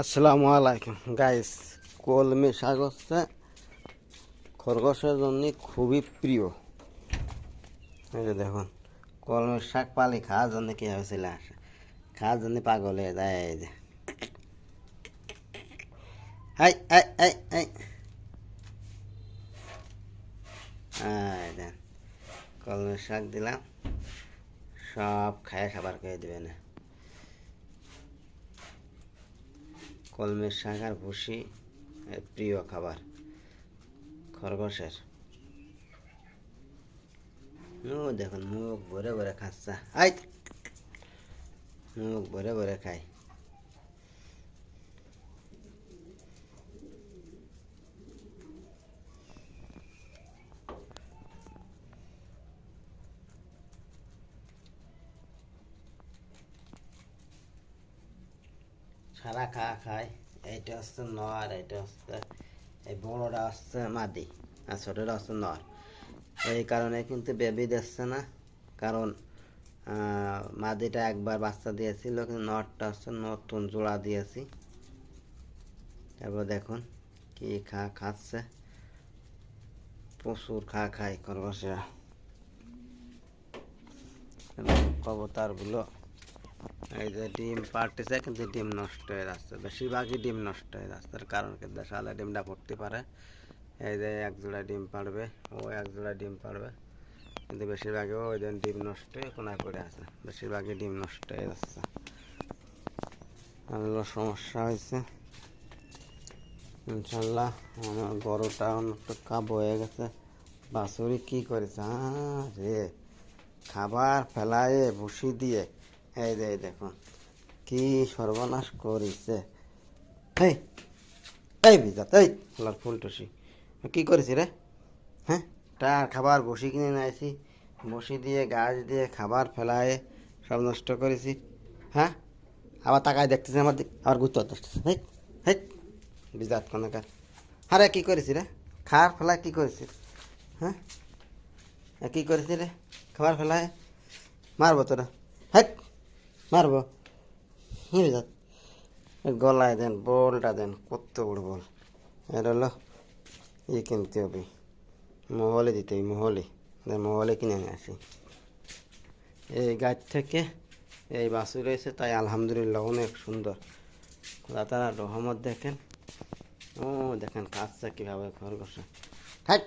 আসসালামু আলাইকুম। গাইস কলমি শাক হচ্ছে খরগোশের জন্য খুবই প্রিয়। এই যে দেখুন কলমি শাক পালি খাওয়ার জন্য কি হয়েছিল খাওয়ার জন্য পাগল হয়ে যায়, এই যে। হাই হাই হাই হাই দেন কলমি শাক দিলাম। সব খায় খাবার খেয়ে দেবে না কলমের শাক আর ভুসি প্রিয় খাবার। খরগোশের। দেখুন, মুখ ভরে ভরে খাচ্ছে। আয়! মুখ ভরে ভরে খায়। সারা খা খায়। এইটা হচ্ছে নর, এইটা হচ্ছে এই বড়টা হচ্ছে মাদি আর ছোটটা হচ্ছে নর। এই কারণে কিন্তু বেবি দিচ্ছে না। কারণ মাদিটা একবার বাচ্চা দিয়েছিল, কিন্তু নরটা হচ্ছে নতুন জোড়া দিয়েছি। তারপর দেখুন কি খা, খাচ্ছে। প্রচুর খা, খায় খরগোশেরা। কবতারগুলো এই যে ডিম পারতেছে, কিন্তু ডিম নষ্ট হয়ে যাচ্ছে। বেশিরভাগই ডিম নষ্ট হয়ে যাচ্ছে কারণ কিন্তু সালে ডিমটা পড়তে পারে। এই যে এক জোড়া ডিম পারবে, ও এক জোড়া ডিম পারবে, কিন্তু বেশিরভাগই ওই যে ডিম নষ্ট হয়ে কোনায় পড়ে আছে। বেশিরভাগই ডিম নষ্ট হয়ে যাচ্ছে। এগুলো সমস্যা হয়েছে। ইনশাল্লাহ আমার গরুটা অনেকটা কাব হয়ে গেছে। বাছুরি কি করেছে, আহ রে! খাবার ফেলায় ভুসি দিয়ে এই যে দেখুন, কি সর্বনাশ করেছে। এই এই বিজাত, এই, লাল ফুলটুসি কি করেছি রে? হ্যাঁ তার খাবার বসি কিনে নিয়েছি বসি দিয়ে, গাছ দিয়ে, খাবার ফেলায় সব নষ্ট করেছি। হ্যাঁ আবার তাকায় দেখতেছি আমার আবার গুরুত্ব দেখতেছে হেই হেই, বিজাত কোনকার আরে, কি করেছি রে? খাবার ফেলায় কি করেছি? হ্যাঁ কি করেছি রে? খাবার ফেলায়? মারবো তোরা। মারবো? গলায় দেন, বলটা দেন, কত বড় বল। এটা হলো ই কিনতে হবে। মহলে দিতে হবে, মহলে। মহলে কিনে নিয়ে আসি। এই গাছ থেকে এই বাসু রয়েছে তাই আলহামদুলিল্লাহ অনেক সুন্দর। তারা রহমত দেখেন। ও, দেখেন কাজটা কীভাবে খরগোশ হাট